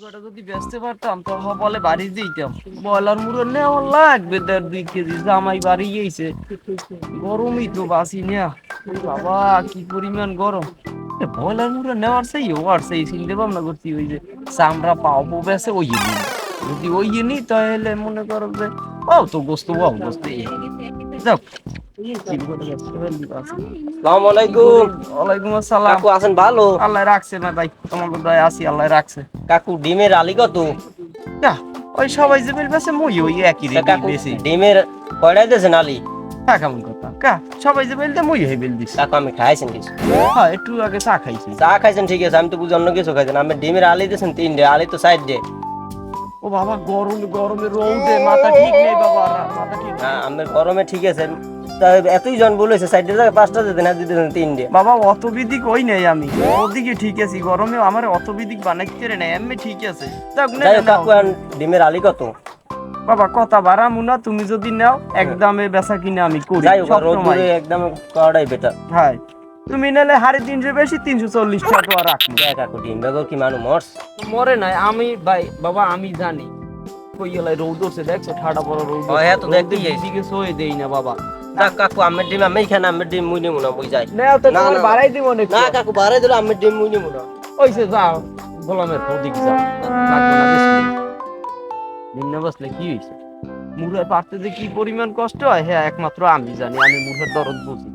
মুরগাটা যদি বেচতে পারতাম, তো বলে বাড়ি দিতাম বয়লার মুরগ নেওয়া লাগবে দেড় দুই কেজি, জামাই বাড়ি গিয়েছে গরমই তো বাসি না। বাবা, কি পরিমাণ গরম। বয়লার মুরগ নেওয়ার সেই ওয়ার সেই চিনতে ভাবনা করছি ওই যে চামড়া পাওবো বেসে ওই নি যদি ওই নি তাহলে মনে করো যে ও তো গোস্ত ও গোস্ত। এই না ডিমের আলি কত? ওই সবাই যে বেল বেছে মই ওই একই বেশি ডিমের দিয়েছেন আলি? কেমন কথা? কা সবাই যে মই হই বেল দিছি। আমি খাইছেন কিছু? হ্যাঁ একটু আগে চা খাইছি। চা খাইছেন ঠিক আছে আমি তো বুঝি অন্য কিছু খাইছেন। আমি ডিমের আলি দিয়েছেন তিন ডে আলি তো সাইড ডে ও বাবা গরম গরমে রৌদে মাথা ঠিক নেই বাবা মাথা ঠিক। হ্যাঁ আমার গরমে ঠিক আছে এতই জন বলেছে সাইড পাঁচটা দিতেন আর তিনটে। বাবা অত বিদিক ওই নেই আমি। ওদিকে ঠিক আছে গরমে আমার অত বিদিক বানাইতে রে না এমনি ঠিক আছে। কাকু আর ডিমের আলি কত? বাবা কথা মুনা তুমি যদি নাও একদমে বেচা কিনে আমি করি যাই হোক একদম করাটাই বেটার হ্যাঁ তুমি নিলে হাড়ি তিনশো বেশি তিনশো চল্লিশ টাকা রাখব কাকু ডিম বেগর কি মানুষ মরস মরে নাই আমি ভাই বাবা আমি জানি। কই গেলাই রৌদ উঠছে দেখছ ঠাডা বড় রৌদ ও, হ্যাঁ তো দেখতেই আইছি। দিকে সয়ে দেই না বাবা। যাক কাকু আমার ডিম আমি আমার ডিম মুই নিমু না যাই না তো না, বাড়াই দিব না না কাকু বারে দিলে আমার ডিম মুই নিমু না। ওইসে যাও গোলামের যাও। লাগবে না বেশি। দিন না বসলে কি মুড়ে পারতে যে কি পরিমাণ কষ্ট হয় হ্যাঁ একমাত্র আমি জানি আমি মুড়ের দরদ বুঝি।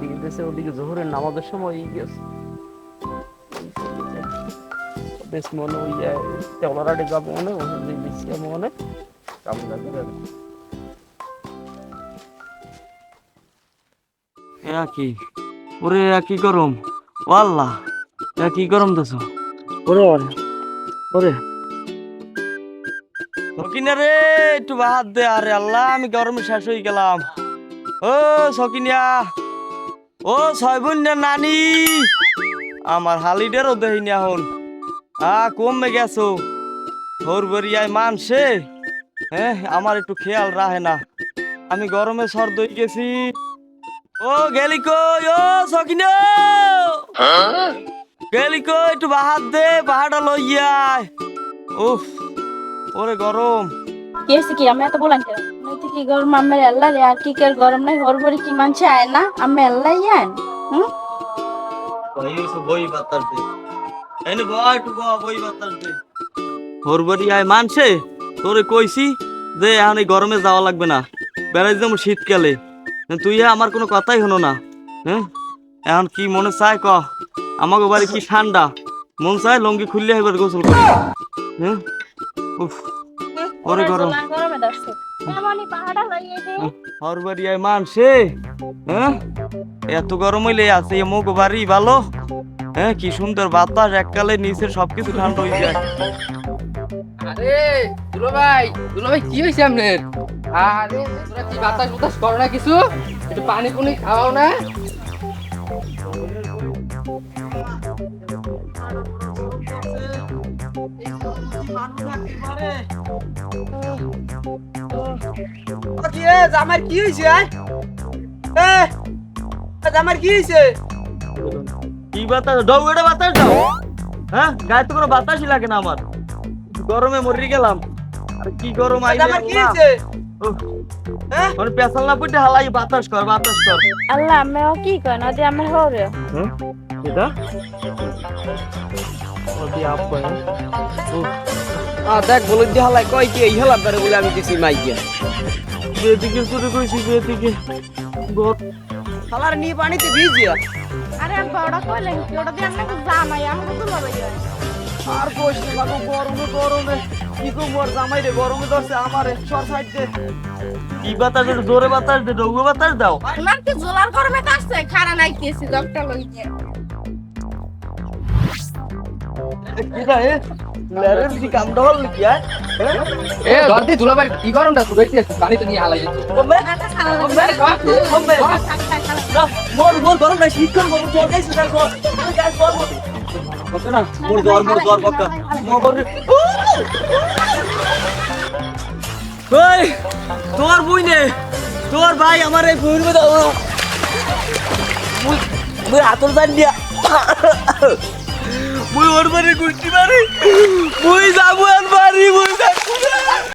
দিকে দেশে ওদিকে জোহরের নামাজের সময় গেছে। বেশ মনে ওই তেওলারাটে যাব মনে মনে একই ওরে একই গরম? ওয়াল্লাহ একই গরম দেছ? ওরে ওরে। ওরে সকিনা রে একটু বাহাত দে আরে আল্লাহ আমি গরমে শেষ হয়ে গেলাম। ও সকিনিয়া ও ছয়বন্যা নানি। আমার হালিডেরও দেহিনি এখন। আ কমে গেছো। হোর বরিয়ায় মানছে হ্যাঁ আমার একটু খেয়াল রাখে না। আমি গরমে সর্দ হয়ে গেছি। ও গেলি কই? ও সকিনা! গেলি কই? একটু বাহার দে বাহারটা লইয়ায় উফ ওরে গরম। কি হয়েছে কি? আমি এত বলেন কেন? নইতে কি গরম আমার আল্লাহ রে আর কি কের গরম নাই? হর বড়ি কি মানছে আয় না? আমি আল্লাহ ইয়ান হুম? বই বাতাস দে এনে বয় একটু বই বাতাস দে। হোর বাড়ি আয় মানছে? তোরে কইছি যে এখন এই গরমে যাওয়া লাগবে না। বেড়াই যেমন শীতকালে। তুই আমার কোনো কথাই হলো না। হ্যাঁ এখন কি মনে চায় ক? আমাকে বাড়ি কি ঠান্ডা? মন চায় লঙ্গি খুললে এবার গোসল করি। হ্যাঁ উফ ওরে গরম। গরমে ধরছে এমনই পাহাড়া লইয়ে দে হর বাড়ি আয় মানছে হ্যাঁ? এত গরম হইলে আছে মুখ বাড়ি ভালো হ্যাঁ? কি সুন্দর বাতাস এককালে নিচে সবকিছু ঠান্ডা হয়ে যায়। আরে দুলো ভাই দুলো ভাই কি হয়েছে আপনার? আরে তোরা কি বাতাস বাতাস করো না কিছু? একটু পানি পুনি খাওয়াও না? জামার কি হয়েছে জামার কি হয়েছে কি বাতাস? ডৌড়ে বাতাস দাও হ্যাঁ? গায়ে তো কোনো বাতাসই লাগে না আমার। গরমে মরি গেলাম। আর কি গরম আইলে জামার কি। হয়েছে উফ, মানে পেছাল না পুটে হালাই বাতাস কর বাতাস কর। আল্লাহ আমি ও কি কয়? নদী আমার হরে এটা? ওদি আপ কয় উফ, আ দেখ বলে দি হালাই কয় কি এই হেলা বেরে বলে আমি কিছু মাই গিয়া বেদিকে শুরু কইছি বেদিকে হালার নিয়ে পানিতে ভিজিয়া আরে আমি বড় কইলেন কি? ওটা দিয়ে আমাকে জামাই আমাকে তো লবাই আর কোশ না লাগো গরমে গরমে। কি কো মোর জামাই রে গরমে ধরছে আমারে সর সাইড দে। কি বাতাস দে জোরে বাতাস দে ডগু বাতাস দাও। তোমার কি জোলার গরমে কাটছে খারা নাই কেছি ডক্টর লইয়ে। কি রে? কি কি আয় এ ভাই কি গরমটা পানি তো নিয়ে হালাই না মোর মোর গরম না শীত করব তোর গাইছ না কর গাইছ করব ওকে না। মোর দর মোর দর বক্কা। মোর ওই তোর বই নে। তোর ভাই আমার এই বইয়ের মধ্যে মুই মুই হাতর জান দিয়া। মুই ওর বাড়ি গুষ্টি মারি মুই যাব আর বাড়ি মুই যাব।